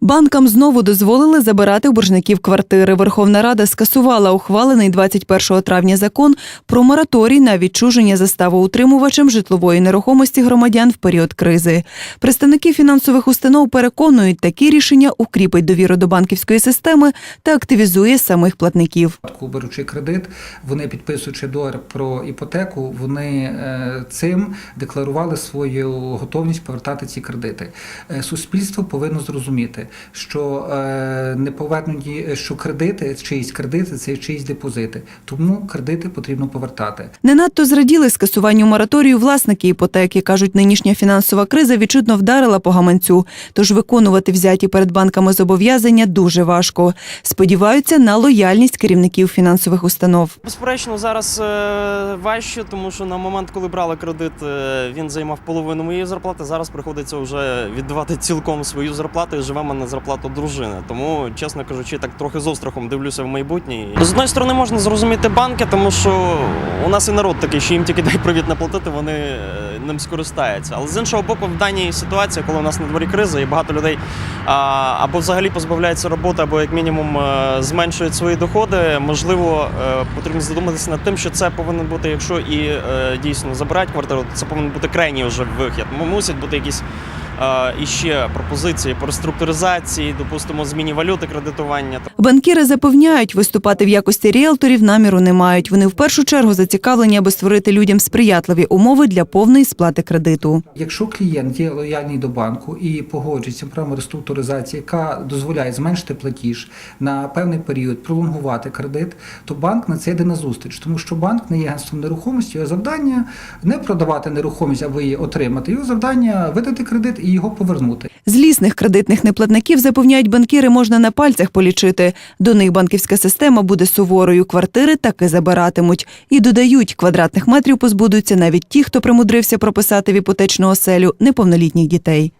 Банкам знову дозволили забирати у боржників квартири. Верховна Рада скасувала ухвалений 21 травня закон про мораторій на відчуження заставоутримувачем житлової нерухомості громадян в період кризи. Представники фінансових установ переконують, такі рішення укріпить довіру до банківської системи та активізує самих платників. Беручи кредит, вони підписуючи договір про іпотеку, вони е, цим декларували свою готовність повертати ці кредити. Е, Суспільство повинно зрозуміти, що е, не повернені, що кредити, чиїсь кредити це чиїсь депозити. Тому кредити потрібно повертати. Не надто зраділи скасуванню мораторію власники іпотеки. кажуть, нинішня фінансова криза відчутно вдарила по гаманцю, тож виконувати взяті перед банками зобов'язання дуже важко. Сподіваються на лояльність керівників фінансових установ. Безперечно, зараз е, важче, тому що на момент, коли брали кредит, е, він займав половину моєї зарплати. Зараз приходиться вже віддавати цілком свою зарплату і живемо на зарплату дружини. Тому, чесно кажучи, так трохи з острахом дивлюся в майбутнє. З одної сторони можна зрозуміти банки, тому що у нас і народ такий, що їм тільки дай привіт наплатити, вони е, ним скористаються. Але з іншого боку, в даній ситуації, коли у нас на дворі криза, і багато людей або взагалі позбавляються роботи, або як мінімум е, зменшують свої доходи. Можливо, е, потрібно задуматися над тим, що це повинен бути, якщо і дійсно забирають квартиру, то це повинен бути крайній вже вихід. Мусять бути якісь е, іще пропозиції по реструктуризації, допустимо, зміні валюти кредитування. Банкіри запевняють, виступати в якості ріелторів наміру не мають. Вони в першу чергу зацікавлені, аби створити людям сприятливі умови для повної сплати кредиту. Якщо клієнт є лояльний до банку і погоджується програму реструктуризації, яка дозволяє зменшити платіж на певний період, пролонгувати кредит, то банк на це йде на зустріч, тому що банк не є агентством нерухомості. Його завдання не продавати нерухомість, аби її отримати. Його завдання видати кредит і його повернути. Злісних кредитних неплатників запевняють банкіри, можна на пальцях полічити. До них банківська система буде суворою. Квартири таки забиратимуть. І додають, квадратних метрів позбудуться навіть ті, хто примудрився прописати в іпотечну оселю неповнолітніх дітей.